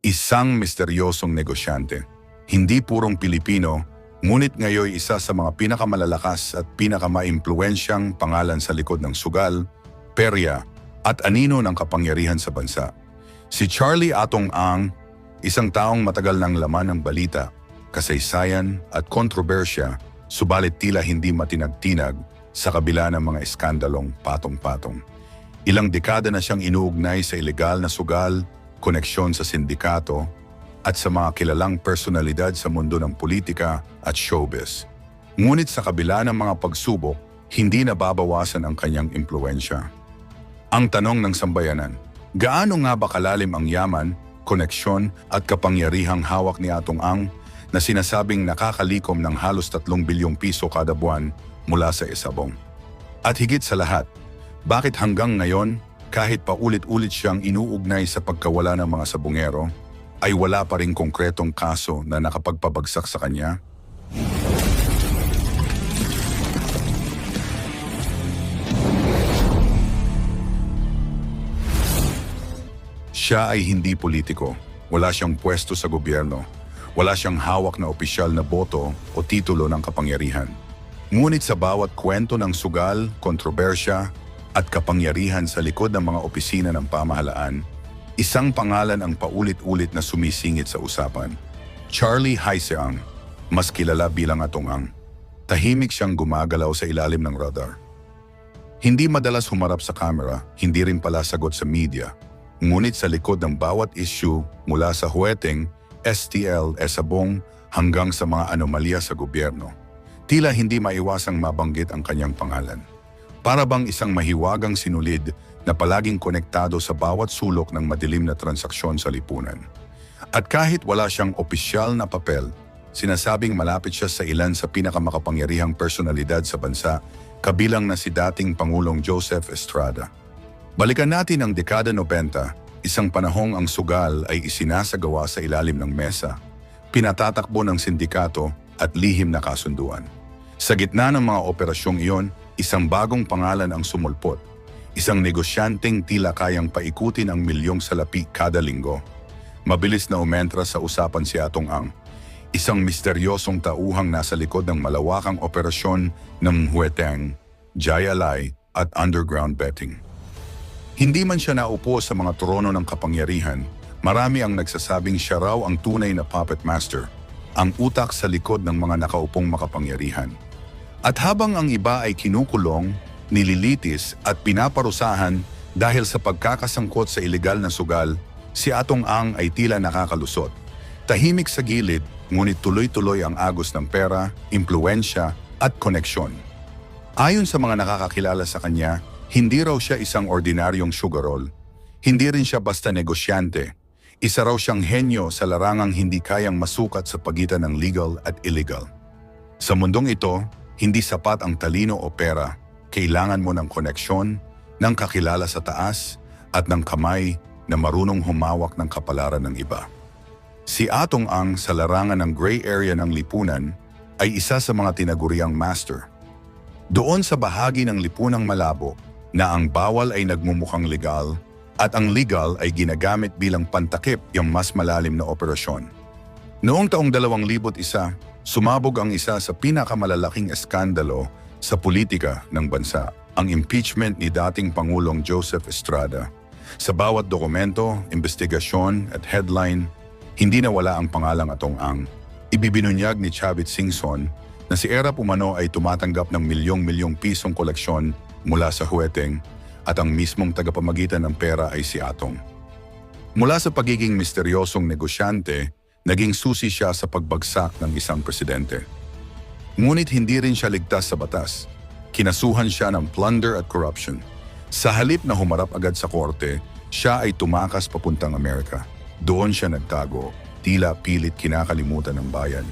Isang misteryosong negosyante. Hindi purong Pilipino, ngunit ngayon isa sa mga pinakamalalakas at pinakamaimpluensyang pangalan sa likod ng sugal, perya at anino ng kapangyarihan sa bansa. Si Charlie Atong Ang, isang taong matagal ng laman ng balita, kasaysayan at kontrobersya, subalit tila hindi matinag-tinag sa kabila ng mga eskandalong patong-patong. Ilang dekada na siyang inuugnay sa ilegal na sugal, koneksyon sa sindikato, at sa mga kilalang personalidad sa mundo ng politika at showbiz. Ngunit sa kabila ng mga pagsubok, hindi nababawasan ang kanyang impluensya. Ang tanong ng sambayanan, gaano nga ba kalalim ang yaman, koneksyon at kapangyarihang hawak ni Atong Ang na sinasabing nakakalikom ng halos 3 bilyong piso kada buwan mula sa isabong? At higit sa lahat, bakit hanggang ngayon, kahit paulit-ulit siyang inuugnay sa pagkawala ng mga sabungero, ay wala pa rin konkretong kaso na nakapagpabagsak sa kanya? Siya ay hindi politiko. Wala siyang pwesto sa gobyerno. Wala siyang hawak na opisyal na boto o titulo ng kapangyarihan. Ngunit sa bawat kwento ng sugal, kontrobersya at kapangyarihan sa likod ng mga opisina ng pamahalaan, isang pangalan ang paulit-ulit na sumisingit sa usapan. Charlie Haiseang, mas kilala bilang Atungang. Tahimik siyang gumagalaw sa ilalim ng radar. Hindi madalas humarap sa camera, hindi rin pala sagot sa media. Ngunit sa likod ng bawat issue mula sa huweteng, STL, esabong hanggang sa mga anomalya sa gobyerno, tila hindi maiwasang mabanggit ang kanyang pangalan. Para bang isang mahiwagang sinulid na palaging konektado sa bawat sulok ng madilim na transaksyon sa lipunan. At kahit wala siyang opisyal na papel, sinasabing malapit siya sa ilan sa pinakamakapangyarihang personalidad sa bansa, kabilang na si dating Pangulong Joseph Estrada. Balikan natin ang dekada 90, isang panahong ang sugal ay isinasagawa sa ilalim ng mesa, pinatatakbo ng sindikato at lihim na kasunduan. Sa gitna ng mga operasyong iyon, isang bagong pangalan ang sumulpot. Isang negosyanteng tila kayang paikutin ang milyong salapi kada linggo. Mabilis na umentra sa usapan si Atong Ang. Isang misteryosong tauhang nasa likod ng malawakang operasyon ng Hueteng, Jayalay at underground betting. Hindi man siya naupo sa mga trono ng kapangyarihan, marami ang nagsasabing siya raw ang tunay na puppet master, ang utak sa likod ng mga nakaupong makapangyarihan. At habang ang iba ay kinukulong, nililitis at pinaparusahan dahil sa pagkakasangkot sa ilegal na sugal, si Atong Ang ay tila nakakalusot. Tahimik sa gilid, ngunit tuloy-tuloy ang agos ng pera, impluensya at koneksyon. Ayon sa mga nakakakilala sa kanya, hindi raw siya isang ordinaryong sugar roll. Hindi rin siya basta negosyante. Isa raw siyang henyo sa larangang hindi kayang masukat sa pagitan ng legal at illegal. Sa mundong ito, hindi sapat ang talino o pera. Kailangan mo ng koneksyon, ng kakilala sa taas, at ng kamay na marunong humawak ng kapalaran ng iba. Si Atong Ang sa larangan ng gray area ng lipunan ay isa sa mga tinaguriang master. Doon sa bahagi ng lipunang malabo na ang bawal ay nagmumukhang legal at ang legal ay ginagamit bilang pantakip yung mas malalim na operasyon. Noong taong 2001, sumabog ang isa sa pinakamalalaking eskandalo sa politika ng bansa, ang impeachment ni dating Pangulong Joseph Estrada. Sa bawat dokumento, investigasyon at headline, hindi nawala ang pangalang Atong Ang. Ibibinunyag ni Chavit Singson na si Era Pumano ay tumatanggap ng milyong-milyong pisong koleksyon mula sa huweteng at ang mismong tagapamagitan ng pera ay si Atong. Mula sa pagiging misteryosong negosyante, naging susi siya sa pagbagsak ng isang presidente. Ngunit hindi rin siya ligtas sa batas. Kinasuhan siya ng plunder at corruption. Sa halip na humarap agad sa korte, siya ay tumakas papuntang Amerika. Doon siya nagtago, tila pilit kinakalimutan ng bayan.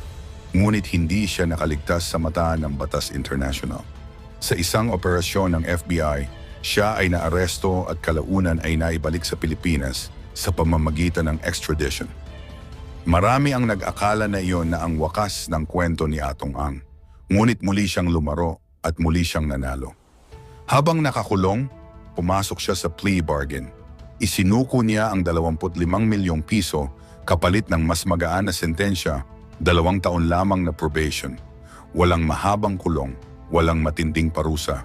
Ngunit hindi siya nakaligtas sa mata ng Batas International. Sa isang operasyon ng FBI, siya ay naaresto at kalaunan ay naibalik sa Pilipinas sa pamamagitan ng extradition. Marami ang nag-akala na iyon na ang wakas ng kwento ni Atong Ang. Ngunit muli siyang lumaro at muli siyang nanalo. Habang nakakulong, pumasok siya sa plea bargain. Isinuko niya ang 25 milyong piso Kapalit ng mas magaan na sentensya, dalawang taon lamang na probation. Walang mahabang kulong, walang matinding parusa.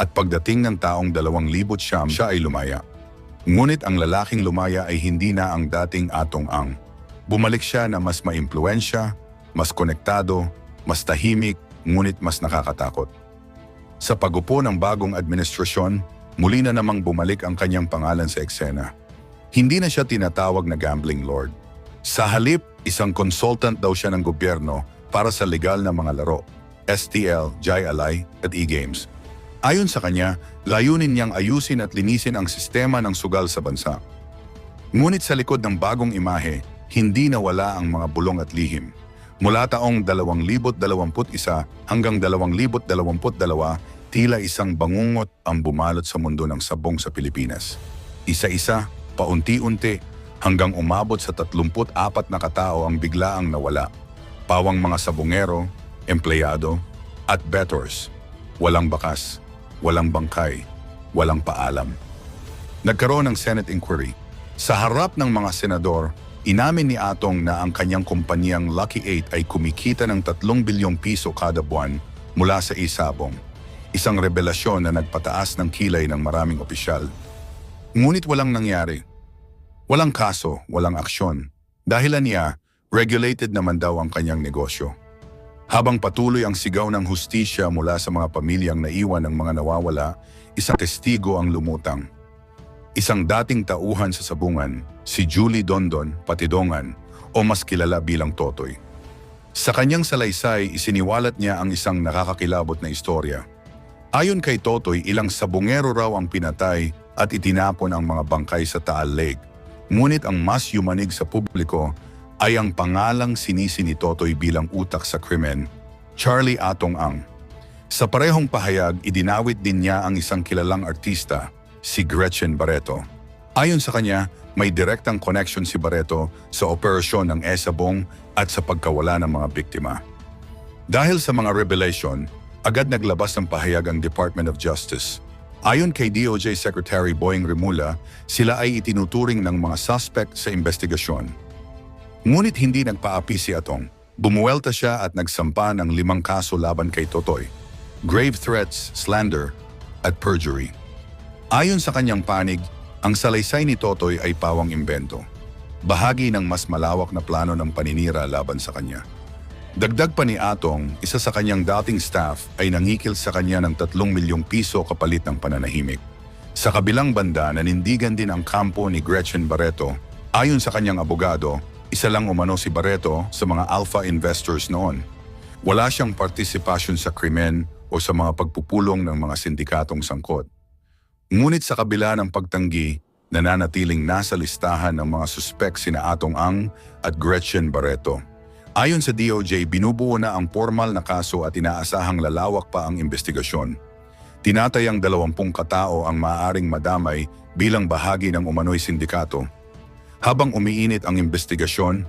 At pagdating ng taong dalawang libot siyam, siya ay lumaya. Ngunit ang lalaking lumaya ay hindi na ang dating atong ang. Bumalik siya na mas maimpluensya, mas konektado, mas tahimik, ngunit mas nakakatakot. Sa pagupo ng bagong administrasyon, muli na namang bumalik ang kanyang pangalan sa eksena. Hindi na siya tinatawag na gambling lord. Sa halip, isang consultant daw siya ng gobyerno para sa legal na mga laro, STL, Jai at E-Games. Ayon sa kanya, layunin niyang ayusin at linisin ang sistema ng sugal sa bansa. Ngunit sa likod ng bagong imahe, hindi nawala ang mga bulong at lihim. Mula taong 2021 hanggang 2022, tila isang bangungot ang bumalot sa mundo ng sabong sa Pilipinas. Isa-isa, paunti-unti, hanggang umabot sa 34 na katao ang biglaang nawala. Pawang mga sabongero, empleyado, at bettors. Walang bakas, walang bangkay, walang paalam. Nagkaroon ng Senate inquiry. Sa harap ng mga senador, inamin ni Atong na ang kanyang kumpanyang Lucky 8 ay kumikita ng 3 bilyong piso kada buwan mula sa isabong. Isang revelasyon na nagpataas ng kilay ng maraming opisyal. Ngunit walang nangyari. Walang kaso, walang aksyon. Dahilan niya, regulated naman daw ang kanyang negosyo. Habang patuloy ang sigaw ng hustisya mula sa mga pamilyang naiwan ng mga nawawala, isang testigo ang lumutang. Isang dating tauhan sa sabungan, si Julie Dondon Patidongan o mas kilala bilang Totoy. Sa kanyang salaysay, isiniwalat niya ang isang nakakakilabot na istorya. Ayon kay Totoy, ilang sabungero raw ang pinatay at itinapon ang mga bangkay sa Taal Lake. Ngunit ang mas yumanig sa publiko ay ang pangalang sinisi ni Totoy bilang utak sa krimen, Charlie Atong Ang. Sa parehong pahayag, idinawit din niya ang isang kilalang artista, si Gretchen Barreto. Ayon sa kanya, may direktang connection si Barreto sa operasyon ng Esabong at sa pagkawala ng mga biktima. Dahil sa mga revelation, agad naglabas ng pahayag ang Department of Justice. Ayon kay DOJ Secretary Boying Rimula, sila ay itinuturing ng mga suspect sa investigasyon. Ngunit hindi nagpaapi si Atong. Bumuwelta siya at nagsampa ng limang kaso laban kay Totoy. Grave threats, slander, at perjury. Ayon sa kanyang panig, ang salaysay ni Totoy ay pawang imbento. Bahagi ng mas malawak na plano ng paninira laban sa kanya. Dagdag pa ni Atong, isa sa kanyang dating staff ay nangikil sa kanya ng 3 milyong piso kapalit ng pananahimik. Sa kabilang banda, nanindigan din ang kampo ni Gretchen Barreto. Ayon sa kanyang abogado, isa lang umano si Barreto sa mga alpha investors noon. Wala siyang partisipasyon sa krimen o sa mga pagpupulong ng mga sindikatong sangkot. Ngunit sa kabila ng pagtanggi, nananatiling nasa listahan ng mga suspek sina Atong Ang at Gretchen Barreto. Ayon sa DOJ, binubuo na ang formal na kaso at inaasahang lalawak pa ang investigasyon. Tinatayang 20 katao ang maaaring madamay bilang bahagi ng umano'y sindikato. Habang umiinit ang investigasyon,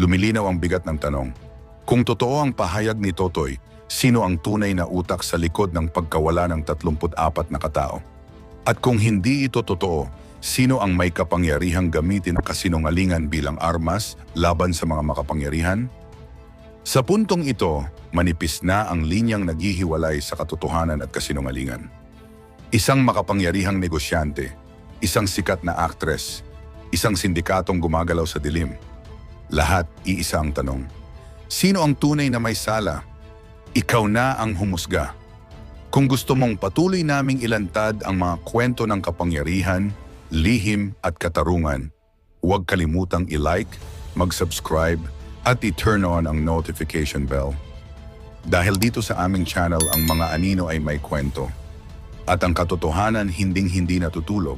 lumilinaw ang bigat ng tanong. Kung totoo ang pahayag ni Totoy, sino ang tunay na utak sa likod ng pagkawala ng 34 na katao? At kung hindi ito totoo, sino ang may kapangyarihang gamitin ang kasinungalingan bilang armas laban sa mga makapangyarihan? Sa puntong ito, manipis na ang linyang naghihiwalay sa katotohanan at kasinungalingan. Isang makapangyarihang negosyante, isang sikat na aktres, isang sindikatong gumagalaw sa dilim. Lahat iisa ang tanong. Sino ang tunay na may sala? Ikaw na ang humusga. Kung gusto mong patuloy naming ilantad ang mga kwento ng kapangyarihan, lihim at katarungan, huwag kalimutang i-like, mag-subscribe at i-turn on ang notification bell. Dahil dito sa aming channel ang mga anino ay may kwento at ang katotohanan hinding-hindi natutulog